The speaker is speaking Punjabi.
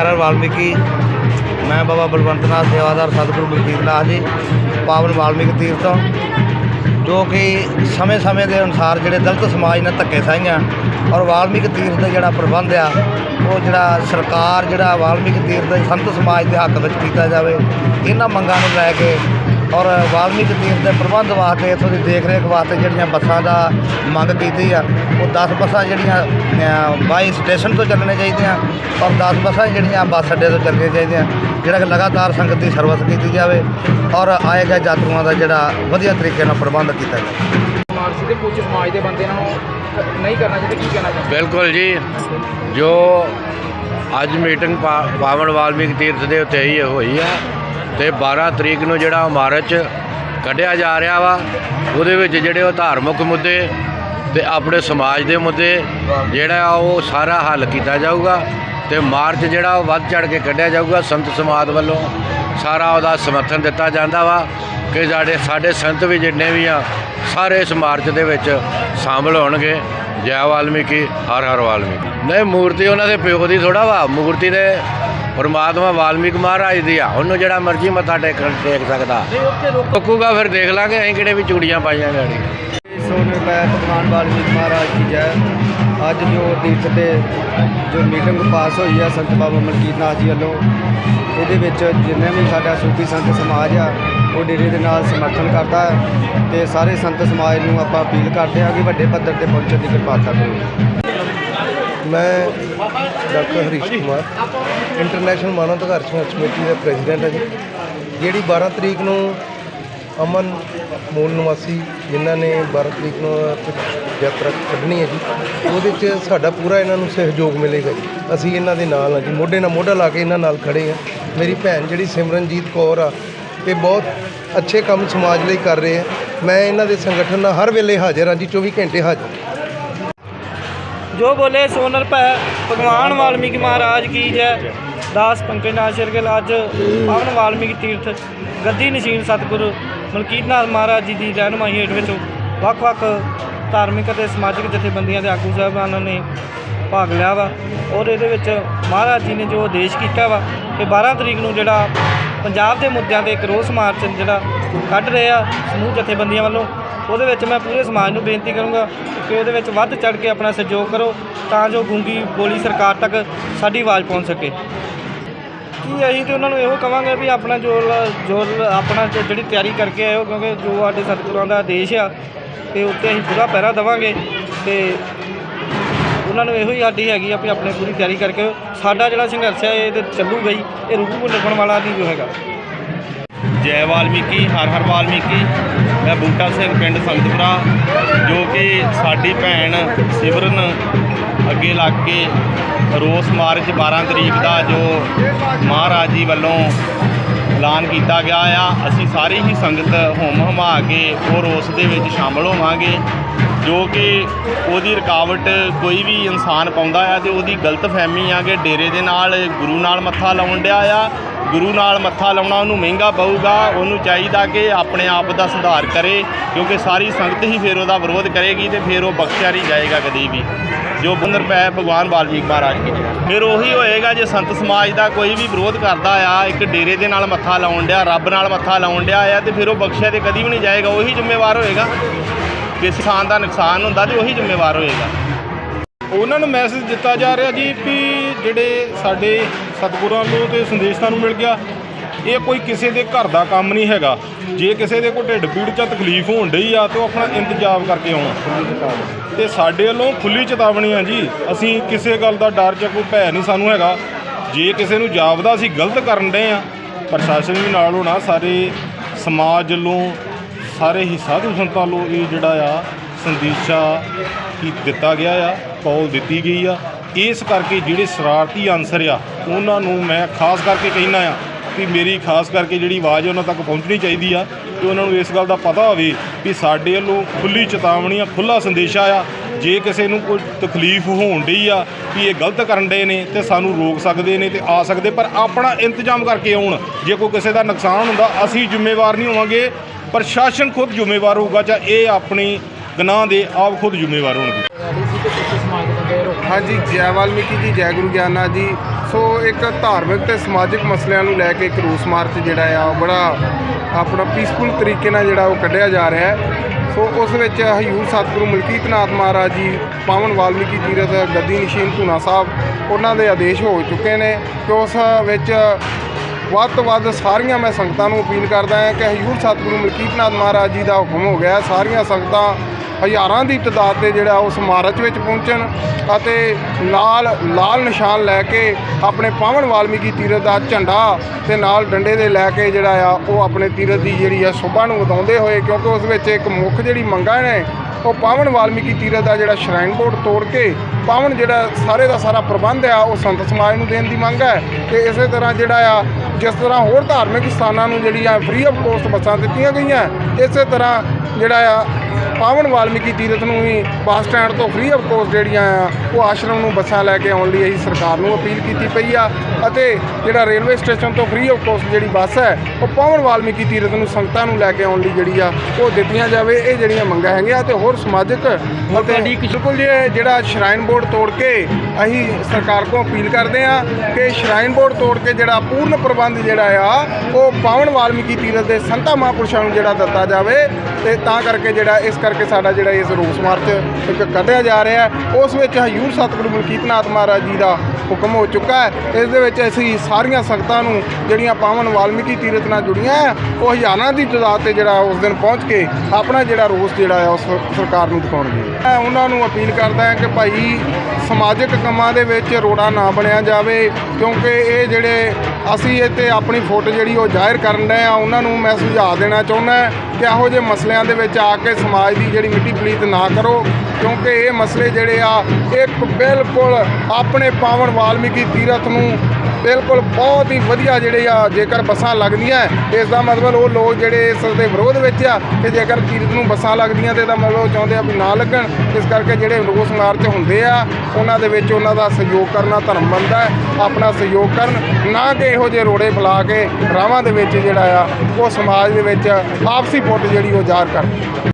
ਹਰ ਵਾਲਮੀਕੀ। ਮੈਂ ਬਾਬਾ ਬਲਵੰਤ ਨਾਥ ਸੇਵਾਦਾਰ ਸਤਿਗੁਰੂ ਮਲਕੀਤ ਨਾਥ ਜੀ, ਪਾਵਨ ਵਾਲਮੀਕ ਤੀਰਥ ਤੋਂ, ਜੋ ਕਿ ਸਮੇਂ-ਸਮੇਂ ਦੇ ਅਨੁਸਾਰ ਜਿਹੜੇ ਦਲਿਤ ਸਮਾਜ ਨੇ ਧੱਕੇ ਸਾਈਆਂ ਔਰ ਵਾਲਮੀਕ ਤੀਰਥ ਦਾ ਜਿਹੜਾ ਪ੍ਰਬੰਧ ਆ, ਉਹ ਜਿਹੜਾ ਸਰਕਾਰ ਜਿਹੜਾ ਵਾਲਮੀਕ ਤੀਰਥ ਦੇ ਸੰਤ ਸਮਾਜ ਦੇ ਹੱਕ ਵਿੱਚ ਕੀਤਾ ਜਾਵੇ, ਇਹਨਾਂ ਮੰਗਾਂ ਨੂੰ ਲੈ ਕੇ ਔਰ ਵਾਲਮੀਕ ਤੀਰਥ ਦੇ ਪ੍ਰਬੰਧ ਵਾਸਤੇ ਇੱਥੋਂ ਦੀ ਦੇਖ ਰੇਖ ਵਾਸਤੇ ਜਿਹੜੀਆਂ ਬੱਸਾਂ ਦਾ ਮੰਗ ਕੀਤੀ ਆ ਉਹ 10 ਬੱਸਾਂ ਜਿਹੜੀਆਂ ਬਾਈ ਸਟੇਸ਼ਨ ਤੋਂ ਚੱਲਣੇ ਚਾਹੀਦੀਆਂ ਔਰ 10 ਬੱਸਾਂ ਜਿਹੜੀਆਂ ਬੱਸ ਅੱਡੇ ਤੋਂ ਚੱਲਣੀਆਂ ਚਾਹੀਦੀਆਂ ਜਿਹੜਾ ਕਿ ਲਗਾਤਾਰ ਸੰਗਤ ਦੀ ਸਰਵਿਸ ਕੀਤੀ ਜਾਵੇ ਔਰ ਆਏ ਗਏ ਯਾਤਰੂਆਂ ਦਾ ਜਿਹੜਾ ਵਧੀਆ ਤਰੀਕੇ ਨਾਲ ਪ੍ਰਬੰਧ ਕੀਤਾ ਜਾਵੇ। ਮਾਰਸੀ ਦੇ ਕੁਝ ਸਮਾਜ ਦੇ ਬੰਦੇ ਨੂੰ ਨਹੀਂ ਕਰਨਾ ਚਾਹੀਦਾ ਕੀ ਕਹਿਣਾ ਚਾਹੁੰਦੇ? ਬਿਲਕੁਲ ਜੀ। ਜੋ ਅੱਜ ਮੀਟਿੰਗ ਪਾ- ਪਾਵਨ ਵਾਲਮੀਕ ਤੀਰਥ ਦੇ ਉੱਤੇ ਹੀ ਹੋਈ ਆ ਤੇ 12 ਤਰੀਕ ਨੂੰ ਜਿਹੜਾ ਮਾਰਚ 'ਚ ਕੱਢਿਆ ਜਾ ਰਿਹਾ ਵਾ, ਉਹਦੇ ਵਿੱਚ ਜਿਹੜੇ ਉਹ ਧਾਰਮਿਕ ਮੁੱਦੇ ਤੇ ਆਪਣੇ ਸਮਾਜ ਦੇ ਮੁੱਦੇ ਜਿਹੜਾ ਉਹ ਸਾਰਾ ਹੱਲ ਕੀਤਾ ਜਾਊਗਾ ਤੇ ਮਾਰਚ ਜਿਹੜਾ ਉਹ ਵੱਧ ਚੜ ਕੇ ਕੱਢਿਆ ਜਾਊਗਾ, ਸੰਤ ਸਮਾਜ ਵੱਲੋਂ ਸਾਰਾ ਉਹਦਾ ਸਮਰਥਨ ਦਿੱਤਾ ਜਾਂਦਾ ਵਾ ਕਿ ਸਾਡੇ ਸਾਡੇ ਸੰਤ ਵੀ ਜਿੰਨੇ ਵੀ ਆ, ਸਾਰੇ ਇਸ ਮਾਰਚ ਦੇ ਵਿੱਚ ਸ਼ਾਮਲ ਹੋਣਗੇ। ਜੈ ਵਾਲਮੀਕੀ, ਹਰ ਹਰ ਵਾਲਮੀਕੀ। ਨਹੀਂ, ਮੂਰਤੀ ਉਹਨਾਂ ਦੇ ਪਿਓ ਦੀ ਥੋੜਾ ਵਾ, ਮੂਰਤੀ ਦੇ ਪਰਮਾਤਮਾ ਵਾਲਮੀਕ ਮਹਾਰਾਜ ਦੀ ਆ ਉਹਨੂੰ ਜਿਹੜਾ ਮਰਜ਼ੀ ਮੱਥਾ ਟੇਕ ਟੇਕ ਸਕਦਾ। ਰੁਕੂਗਾ ਫਿਰ ਦੇਖ ਲਾਂਗੇ ਅਸੀਂ ਕਿਹੜੇ ਵੀ ਚੂੜੀਆਂ ਪਾਈਆਂ ਗਾੜੀ। ਸੋਨੇ ਪੈ ਭਗਵਾਨ ਵਾਲਮੀਕ ਮਹਾਰਾਜ ਕੀ ਜੈ। ਅੱਜ ਜੋ ਤੀਰਥ ਤੇ ਜੋ ਮੀਟਿੰਗ ਪਾਸ ਹੋਈ ਹੈ ਸੰਤ ਬਾਬਾ ਮਲਕੀਤ ਨਾਥ ਜੀ ਵੱਲੋਂ ਇਹਦੇ ਵਿੱਚ ਜਿੰਨੇ ਵੀ ਸਾਡਾ ਸੂਫੀ ਸੰਤ ਸਮਾਜ ਆ ਉਹ ਡੇਰੇ ਦੇ ਨਾਲ ਸਮਰਥਨ ਕਰਦਾ ਹੈ ਤੇ ਸਾਰੇ ਸੰਤ ਸਮਾਜ ਨੂੰ ਆਪਾਂ ਅਪੀਲ ਕਰਦੇ ਹਾਂ ਕਿ ਵੱਡੇ ਪੱਧਰ ਤੇ ਪਹੁੰਚਣ ਦੀ ਕਿਰਪਾਲਤਾ ਕਰੋ। ਮੈਂ ਡਾਕਟਰ ਹਰੀਸ਼ ਕੁਮਾਰ ਇੰਟਰਨੈਸ਼ਨਲ ਮਾਨਵ ਅਧਿਕਾਰ ਸੰਘਰਸ਼ ਕਮੇਟੀ ਦਾ ਪ੍ਰੈਜ਼ੀਡੈਂਟ ਹਾਂ ਜੀ। ਜਿਹੜੀ 12 ਤਰੀਕ ਨੂੰ ਅਮਨ ਮੂਲ ਨਿਵਾਸੀ, ਜਿਨ੍ਹਾਂ ਨੇ 12 ਤਰੀਕ ਨੂੰ ਯਾਤਰਾ ਕੱਢਣੀ ਹੈ ਜੀ, ਉਹਦੇ 'ਚ ਸਾਡਾ ਪੂਰਾ ਇਹਨਾਂ ਨੂੰ ਸਹਿਯੋਗ ਮਿਲੇਗਾ ਜੀ। ਅਸੀਂ ਇਹਨਾਂ ਦੇ ਨਾਲ ਹਾਂ ਜੀ, ਮੋਢੇ ਨਾਲ ਮੋਢਾ ਲਾ ਕੇ ਇਹਨਾਂ ਨਾਲ ਖੜੇ ਹਾਂ। ਮੇਰੀ ਭੈਣ ਜਿਹੜੀ ਸਿਮਰਨਜੀਤ ਕੌਰ ਆ, ਇਹ ਬਹੁਤ ਅੱਛੇ ਕੰਮ ਸਮਾਜ ਲਈ ਕਰ ਰਹੇ ਆ ਮੈਂ ਇਹਨਾਂ ਦੇ ਸੰਗਠਨ ਨਾਲ ਹਰ ਵੇਲੇ ਹਾਜ਼ਰ ਹਾਂ ਜੀ 24 ਘੰਟੇ ਹਾਜ਼ਰ ਜੋ ਬੋਲੇ ਸੋਨਰ ਭੈ, ਭਗਵਾਨ ਵਾਲਮੀਕੀ ਮਹਾਰਾਜ ਕੀ ਜੈ। ਦਾਸ ਪੰਕਜਨਾਥ ਨਾਥ ਅੱਜ ਪਾਵਨ ਵਾਲਮੀਕੀ ਤੀਰਥ, ਗੱਦੀ ਨਸ਼ੀਨ ਸਤਿਗੁਰੂ ਮਲਕੀਤ ਨਾਥ ਮਹਾਰਾਜ ਜੀ ਦੀ ਰਹਿਨੁਮਾਈ ਹੇਠ ਵਿੱਚ ਵੱਖ-ਵੱਖ ਧਾਰਮਿਕ ਅਤੇ ਸਮਾਜਿਕ ਜਥੇਬੰਦੀਆਂ ਦੇ ਆਗੂ ਸਾਹਿਬਾਨਾਂ ਨੇ ਭਾਗ ਲਿਆ ਵਾ ਔਰ ਇਹਦੇ ਵਿੱਚ ਮਹਾਰਾਜ ਜੀ ਨੇ ਜੋ ਆਦੇਸ਼ ਕੀਤਾ ਵਾ ਕਿ 12 ਤਰੀਕ ਨੂੰ ਜਿਹੜਾ ਪੰਜਾਬ ਦੇ ਮੁੱਦਿਆਂ ਤੇ ਇੱਕ ਰੋਸ ਮਾਰਚ ਜਿਹੜਾ ਕੱਢ ਰਹੇ ਆ ਸਮੂਹ ਜਥੇਬੰਦੀਆਂ ਵੱਲੋਂ ਉਹਦੇ ਵਿੱਚ ਮੈਂ ਪੂਰੇ ਸਮਾਜ ਨੂੰ ਬੇਨਤੀ ਕਰੂੰਗਾ ਕਿ ਉਹਦੇ ਵਿੱਚ ਵੱਧ ਚੜ ਕੇ ਆਪਣਾ ਸਹਿਯੋਗ ਕਰੋ ਤਾਂ ਜੋ ਗੂੰਗੀ ਬੋਲੀ ਸਰਕਾਰ ਤੱਕ ਸਾਡੀ ਆਵਾਜ਼ ਪਹੁੰਚ ਸਕੇ ਕੀ ਅਸੀਂ ਤੇ ਉਹਨਾਂ ਨੂੰ ਇਹੋ ਕਵਾਂਗੇ ਵੀ ਆਪਣਾ ਜੋ ਜੋ ਆਪਣਾ ਜੋ ਜਿਹੜੀ ਤਿਆਰੀ ਕਰਕੇ ਆਇਓ ਕਿਉਂਕਿ ਜੋ ਸਾਡੇ ਸਤਿਗੁਰਾਂ ਦਾ ਆਦੇਸ਼ ਆ, ਤੇ ਉੱਤੇ ਅਸੀਂ ਪੂਰਾ ਪਹਿਰਾ ਦੇਵਾਂਗੇ ਤੇ ਉਹਨਾਂ ਨੂੰ ਇਹੋ ਹੀ ਸਾਡੀ ਹੈਗੀ ਆ ਵੀ ਆਪਣੇ ਪੂਰੀ ਤਿਆਰੀ ਕਰਕੇ ਆਇਓ। ਸਾਡਾ ਜਿਹੜਾ ਸੰਘਰਸ਼ ਹੈ ਇਹ ਤੇ ਚੱਲੂਗਾ ਹੀ ਇਹ ਰੁਕੂ ਲੱਗਣ ਵਾਲਾ ਨਹੀਂ ਜੋ ਹੈਗਾ ਜੈ ਵਾਲਮੀਕੀ, ਹਰ ਹਰ ਵਾਲਮੀਕੀ। ਮੈਂ ਬੂਟਾ ਸਿੰਘ ਪਿੰਡ ਸੰਗਤਪੁਰਾ, ਜੋ ਕਿ ਸਾਡੀ ਭੈਣ ਸਿਮਰਨ ਅੱਗੇ ਲੱਗ ਕੇ ਰੋਸ ਮਾਰਚ 12 ਤਰੀਕ ਦਾ ਜੋ ਮਹਾਰਾਜ ਜੀ ਵੱਲੋਂ ਐਲਾਨ ਕੀਤਾ ਗਿਆ ਆ। ਅਸੀਂ ਸਾਰੀ ਹੀ ਸੰਗਤ ਹੋਮ ਹਮਾ ਕੇ ਉਹ ਰੋਸ ਦੇ ਵਿੱਚ ਸ਼ਾਮਲ ਹੋਵਾਂਗੇ। ਜੋ ਕਿ ਉਹਦੀ ਰੁਕਾਵਟ ਕੋਈ ਵੀ ਇਨਸਾਨ ਪਾਉਂਦਾ ਆ ਤੇ ਉਹਦੀ ਗਲਤ ਫਹਿਮੀ ਆ ਕਿ ਡੇਰੇ ਦੇ ਨਾਲ ਗੁਰੂ ਨਾਲ ਮੱਥਾ ਲਾਉਣ ਡਿਆ ਆ। ਗੁਰੂ ਨਾਲ ਮੱਥਾ ਲਾਉਣਾ ਉਹਨੂੰ ਮਹਿੰਗਾ ਪਊਗਾ, ਉਹਨੂੰ ਚਾਹੀਦਾ ਕਿ ਆਪਣੇ ਆਪ ਦਾ ਸੁਧਾਰ ਕਰੇ, ਕਿਉਂਕਿ ਸਾਰੀ ਸੰਗਤ ਹੀ ਫਿਰ ਉਹਦਾ ਵਿਰੋਧ ਕਰੇਗੀ ਤੇ ਫਿਰ ਉਹ ਬਖਸ਼ਿਆ ਨਹੀਂ ਜਾਏਗਾ ਕਦੀ ਵੀ। ਜੋ ਬੰਦਰ ਪੈ ਭਗਵਾਨ ਵਾਲਮੀਕ ਮਹਾਰਾਜ ਕੀ ਫਿਰ ਉਹੀ ਹੋਏਗਾ ਜੇ ਸੰਤ ਸਮਾਜ ਦਾ ਕੋਈ ਵੀ ਵਿਰੋਧ ਕਰਦਾ ਆ, ਇੱਕ ਡੇਰੇ ਦੇ ਨਾਲ ਮੱਥਾ ਲਾਉਣ ਡਿਆ, ਰੱਬ ਨਾਲ ਮੱਥਾ ਲਾਉਣ ਡਿਆ ਆ ਤੇ ਫਿਰ ਉਹ ਬਖਸ਼ਿਆ ਤੇ ਕਦੀ ਵੀ ਨਹੀਂ ਜਾਏਗਾ, ਉਹੀ ਜ਼ਿੰਮੇਵਾਰ ਹੋਏਗਾ। ਕਿਸ ਕਿਸਾਨ ਦਾ ਨੁਕਸਾਨ ਹੁੰਦਾ ਤੇ ਉਹੀ ਜ਼ਿੰਮੇਵਾਰ ਹੋਏਗਾ। ਉਹਨਾਂ ਨੂੰ ਮੈਸੇਜ ਦਿੱਤਾ ਜਾ ਰਿਹਾ ਜੀ ਵੀ ਜਿਹੜੇ ਸਾਡੇ ਸਤਿਗੁਰਾਂ ਨੂੰ ਤੇ ਸੰਦੇਸ਼ ਨੂੰ ਮਿਲ ਗਿਆ, ਇਹ ਕੋਈ ਕਿਸੇ ਦੇ ਘਰ ਦਾ ਕੰਮ ਨਹੀਂ ਹੈਗਾ। ਜੇ ਕਿਸੇ ਦੇ ਕੋਈ ਢਿੱਡ ਪੀੜ 'ਚ ਤਕਲੀਫ ਹੋਣ ਡਈ ਆ ਤੇ ਉਹ ਆਪਣਾ ਇੰਤਜ਼ਾਮ ਕਰਕੇ ਆਉਣਾ। ਤੇ ਸਾਡੇ ਵੱਲੋਂ ਖੁੱਲੀ ਚੇਤਾਵਨੀ ਆ ਜੀ, ਅਸੀਂ ਕਿਸੇ ਗੱਲ ਦਾ ਡਰ ਜਾਂ ਕੋਈ ਭੈ ਨਹੀਂ ਸਾਨੂੰ ਹੈਗਾ। ਜੇ ਕਿਸੇ ਨੂੰ ਜਾਪਦਾ ਅਸੀਂ ਗਲਤ ਕਰਨ ਡਏ ਆ, ਪ੍ਰਸ਼ਾਸਨ ਵੀ ਨਾਲ ਹੋਣਾ, ਸਾਰੇ ਸਮਾਜ ਵੱਲੋਂ ਸਾਰੇ ਹੀ ਸਾਧੂ ਸੰਤਾਂ ਵੱਲੋਂ ਇਹ ਜਿਹੜਾ ਆ ਸੰਦੇਸ਼ਾ ਕੀ ਦਿੱਤਾ ਗਿਆ ਆ, ਕੌਲ ਦਿੱਤੀ ਗਈ ਆ। ਇਸ ਕਰਕੇ ਜਿਹੜੇ ਸ਼ਰਾਰਤੀ ਅਨਸਰ ਆ, ਉਹਨਾਂ ਨੂੰ ਮੈਂ ਖਾਸ ਕਰਕੇ ਕਹਿਣਾ ਆ ਕਿ ਮੇਰੀ ਖਾਸ ਕਰਕੇ ਜਿਹੜੀ ਆਵਾਜ਼ ਉਹਨਾਂ ਤੱਕ ਪਹੁੰਚਣੀ ਚਾਹੀਦੀ ਆ ਕਿ ਉਹਨਾਂ ਨੂੰ ਇਸ ਗੱਲ ਦਾ ਪਤਾ ਹੋਵੇ ਕਿ ਸਾਡੇ ਵੱਲੋਂ ਖੁੱਲੀ ਚੇਤਾਵਨੀ ਆ ਖੁੱਲਾ ਸੰਦੇਸ਼ਾ ਆ। ਜੇ ਕਿਸੇ ਨੂੰ ਕੋਈ ਤਕਲੀਫ ਹੋਣ ਡਈ ਆ ਕਿ ਇਹ ਗਲਤ ਕਰਨ ਡਏ ਨੇ ਤੇ ਸਾਨੂੰ ਰੋਕ ਸਕਦੇ ਨੇ ਤੇ ਆ ਸਕਦੇ, ਪਰ ਆਪਣਾ ਇੰਤਜ਼ਾਮ ਕਰਕੇ ਆਉਣ। ਜੇ ਕੋਈ ਕਿਸੇ ਦਾ ਨੁਕਸਾਨ ਹੁੰਦਾ, ਅਸੀਂ ਜ਼ਿੰਮੇਵਾਰ ਨਹੀਂ ਹੋਵਾਂਗੇ। ਪ੍ਰਸ਼ਾਸਨ ਖੁਦ ਜ਼ਿੰਮੇਵਾਰ ਹੋਊਗਾ ਜਾਂ ਇਹ ਆਪਣੀ ਗੁਨਾਹ ਦੇ ਆਪ ਖੁਦ ਜ਼ਿੰਮੇਵਾਰ ਹੋਣਗੇ? ਹਾਂਜੀ, ਜੈ ਵਾਲਮੀਕੀ ਜੀ, ਜੈ ਗੁਰੂ ਗਿਆਨਾ ਜੀ। ਸੋ ਇੱਕ ਧਾਰਮਿਕ ਤੇ ਸਮਾਜਿਕ ਮਸਲਿਆਂ ਨੂੰ ਲੈ ਕੇ ਇੱਕ ਰੂਸ ਮਾਰਚ ਜਿਹੜਾ ਆ, ਉਹ ਬੜਾ ਆਪਣਾ ਪੀਸਫੁਲ ਤਰੀਕੇ ਨਾਲ ਜਿਹੜਾ ਉਹ ਕੱਢਿਆ ਜਾ ਰਿਹਾ ਹੈ। ਸੋ ਉਸ ਵਿੱਚ ਹਯੂਰ ਸਤਿਗੁਰੂ ਮਲਕੀਤ ਨਾਥ ਮਹਾਰਾਜ ਜੀ, ਪਾਵਨ ਵਾਲਮੀਕੀ ਤੀਰਥ ਗੱਦੀ ਨਿਸ਼ੀਨ ਧੂਨਾ ਸਾਹਿਬ, ਉਹਨਾਂ ਦੇ ਆਦੇਸ਼ ਹੋ ਚੁੱਕੇ ਨੇ। ਕਿ ਉਸ ਵਿੱਚ ਵੱਧ ਤੋਂ ਵੱਧ ਸਾਰੀਆਂ ਮੈਂ ਸੰਗਤਾਂ ਨੂੰ ਅਪੀਲ ਕਰਦਾ ਹਾਂ ਕਿ ਹਯੂਰ ਸਤਿਗੁਰੂ ਮਲਕੀਤ ਨਾਥ ਮਹਾਰਾਜ ਜੀ ਦਾ ਹੁਕਮ ਹੋ ਗਿਆ ਸਾਰੀਆਂ ਸੰਗਤਾਂ ਹਜ਼ਾਰਾਂ ਦੀ ਤਦਾਦ ਤੇ ਜਿਹੜਾ ਉਸ ਮਾਰਚ ਵਿੱਚ ਪਹੁੰਚਣ ਅਤੇ ਨਾਲ ਲਾਲ ਨਿਸ਼ਾਨ ਲੈ ਕੇ ਆਪਣੇ ਪਾਵਨ ਵਾਲਮੀਕੀ ਤੀਰਥ ਦਾ ਝੰਡਾ ਤੇ ਨਾਲ ਡੰਡੇ ਦੇ ਲੈ ਕੇ ਜਿਹੜਾ ਆ ਉਹ ਆਪਣੇ ਤੀਰਥ ਦੀ ਜਿਹੜੀ ਆ ਸ਼ੁਭਾ ਨੂੰ ਵਧਾਉਂਦੇ ਹੋਏ ਕਿਉਂਕਿ ਉਸ ਵਿੱਚ ਇੱਕ ਮੁੱਖ ਜਿਹੜੀ ਮੰਗਾਂ ਨੇ ਉਹ ਪਾਵਨ ਵਾਲਮੀਕੀ ਤੀਰਥ ਦਾ ਜਿਹੜਾ ਸ਼ਰਾਈਨ ਬੋਰਡ ਤੋੜ ਕੇ ਪਾਵਨ ਜਿਹੜਾ ਸਾਰੇ ਦਾ ਸਾਰਾ ਪ੍ਰਬੰਧ ਆ, ਉਹ ਸੰਤ ਸਮਾਜ ਨੂੰ ਦੇਣ ਦੀ ਮੰਗ ਹੈ ਤੇ ਇਸੇ ਤਰ੍ਹਾਂ ਜਿਹੜਾ ਆ, ਜਿਸ ਤਰ੍ਹਾਂ ਹੋਰ ਧਾਰਮਿਕ ਸਥਾਨਾਂ ਨੂੰ ਜਿਹੜੀਆਂ ਫ੍ਰੀ ਆਫ ਕੋਸਟ ਬੱਸਾਂ ਦਿੱਤੀਆਂ ਗਈਆਂ, ਇਸੇ ਤਰ੍ਹਾਂ ਜਿਹੜਾ ਆ ਪਾਵਨ ਵਾਲਮੀਕੀ ਤੀਰਥ ਨੂੰ ਵੀ ਬੱਸ ਸਟੈਂਡ ਤੋਂ ਫ੍ਰੀ ਆਫ ਕੋਸਟ ਜਿਹੜੀਆਂ ਆ ਉਹ ਆਸ਼ਰਮ ਨੂੰ ਬੱਸਾਂ ਲੈ ਕੇ ਆਉਣ ਲਈ ਅਸੀਂ ਸਰਕਾਰ ਨੂੰ ਅਪੀਲ ਕੀਤੀ ਪਈ ਆ ਅਤੇ ਜਿਹੜਾ ਰੇਲਵੇ ਸਟੇਸ਼ਨ ਤੋਂ ਫ੍ਰੀ ਆਫ ਕੋਸਟ ਜਿਹੜੀ ਬੱਸ ਹੈ ਉਹ ਪਾਵਨ ਵਾਲਮੀਕੀ ਤੀਰਥ ਨੂੰ ਸੰਗਤਾਂ ਨੂੰ ਲੈ ਕੇ ਆਉਣ ਲਈ ਜਿਹੜੀ ਆ ਉਹ ਦਿੱਤੀਆਂ ਜਾਵੇ। ਇਹ ਜਿਹੜੀਆਂ ਮੰਗਾਂ ਹੈਗੀਆਂ ਤੇ ਹੋਰ ਸਮਾਜਿਕ ਅਤੇ ਬਿਲਕੁਲ ਜੀ ਜਿਹੜਾ ਸ਼ਰਾਈਨ ਬੋਰਡ ਤੋੜ ਕੇ ਅਸੀਂ ਸਰਕਾਰ ਕੋਲ ਅਪੀਲ ਕਰਦੇ ਆ ਕਿ ਸ਼ਰਾਈਨ ਬੋਰਡ ਤੋੜ ਕੇ ਜਿਹੜਾ ਪੂਰਨ ਪ੍ਰਬੰਧ ਜਿਹੜਾ ਆ ਉਹ ਪਾਵਨ ਵਾਲਮੀਕੀ ਤੀਰਥ ਦੇ ਸੰਤਾਂ ਮਹਾਂਪੁਰਸ਼ਾਂ ਨੂੰ ਜਿਹੜਾ ਦਿੱਤਾ ਜਾਵੇ ਤੇ ਤਾਂ ਕਰਕੇ ਜਿਹੜਾ ਇਸ ਕਰਕੇ ਸਾਡਾ ਜਿਹੜਾ ਇਸ ਰੋਸ ਮਾਰਚ ਇੱਕ ਕੱਢਿਆ ਜਾ ਰਿਹਾ ਉਸ ਵਿੱਚ ਹਯੂਰ ਸਤਿਗੁਰੂ ਮਲਕੀਤ ਨਾਥ ਮਹਾਰਾਜ ਜੀ ਦਾ ਹੁਕਮ ਹੋ ਚੁੱਕਾ ਹੈ। ਇਸ ਦੇ ਵਿੱਚ ਅਸੀਂ ਸਾਰੀਆਂ ਸੰਗਤਾਂ ਨੂੰ ਜਿਹੜੀਆਂ ਪਾਵਨ ਵਾਲਮੀਕੀ ਤੀਰਥ ਨਾਲ ਜੁੜੀਆਂ ਹੈ, ਉਹ ਹਜ਼ਾਰਾਂ ਦੀ ਤਦਾਦ ਤੇ ਜਿਹੜਾ ਉਸ ਦਿਨ ਪਹੁੰਚ ਕੇ ਆਪਣਾ ਜਿਹੜਾ ਰੋਸ ਜਿਹੜਾ ਆ ਉਸ ਸਰਕਾਰ ਨੂੰ ਦਿਖਾਉਣਗੇ। ਮੈਂ ਉਹਨਾਂ ਨੂੰ ਅਪੀਲ ਕਰਦਾ ਹਾਂ ਕਿ ਭਾਈ ਸਮਾਜਿਕ ਕੰਮਾਂ ਦੇ ਵਿੱਚ ਰੋੜਾ ਨਾ ਬਣਿਆ ਜਾਵੇ, ਕਿਉਂਕਿ ਇਹ ਜਿਹੜੇ ਅਸੀਂ ਇੱਥੇ ਆਪਣੀ ਫੁੱਟ ਜਿਹੜੀ ਉਹ ਜ਼ਾਹਿਰ ਕਰਨ ਰਹੇ ਆ ਉਹਨਾਂ ਨੂੰ ਮੈਂ ਸੁਝਾਅ ਦੇਣਾ ਚਾਹੁੰਦਾ ਕਿ ਇਹੋ ਜਿਹੇ ਮਸਲਿਆਂ ਦੇ ਵਿੱਚ ਆ ਕੇ ਸਮਾਜ ਦੀ ਜਿਹੜੀ ਮਿੱਟੀ ਪਲੀਤ ਨਾ ਕਰੋ, ਕਿਉਂਕਿ ਇਹ ਮਸਲੇ ਜਿਹੜੇ ਆ, ਇੱਕ ਬਿਲਕੁਲ ਆਪਣੇ ਪਾਵਨ ਵਾਲਮੀਕੀ ਤੀਰਥ ਨੂੰ ਬਿਲਕੁਲ ਬਹੁਤ ਹੀ ਵਧੀਆ ਜਿਹੜੇ ਆ, ਜੇਕਰ ਬੱਸਾਂ ਲੱਗਦੀਆਂ, ਇਸ ਦਾ ਮਤਲਬ ਉਹ ਲੋਕ ਜਿਹੜੇ ਇਸ ਦੇ ਵਿਰੋਧ ਵਿੱਚ ਆ ਕਿ ਜੇਕਰ ਤੀਰਥ ਨੂੰ ਬੱਸਾਂ ਲੱਗਦੀਆਂ ਤੇ ਇਹਦਾ ਮਤਲਬ ਉਹ ਚਾਹੁੰਦੇ ਆ ਵੀ ਨਾ ਲੱਗਣ, ਇਸ ਕਰਕੇ ਜਿਹੜੇ ਰੋਸ ਮਾਰਚ ਹੁੰਦੇ ਆ, ਉਹਨਾਂ ਦੇ ਵਿੱਚ ਉਹਨਾਂ ਦਾ ਸਹਿਯੋਗ ਕਰਨਾ ਧਰਮ ਬਣਦਾ ਆਪਣਾ ਸਹਿਯੋਗ ਕਰਨ, ਨਾ ਕਿ ਇਹੋ ਜਿਹੇ ਰੋੜੇ ਫੈਲਾ ਕੇ ਰਾਵਾਂ ਦੇ ਵਿੱਚ ਜਿਹੜਾ ਆ, ਉਹ ਸਮਾਜ ਦੇ ਵਿੱਚ ਆਪਸੀ ਫੁੱਟ ਜਿਹੜੀ ਉਹ ਜ਼ਾਹਰ ਕਰਨ।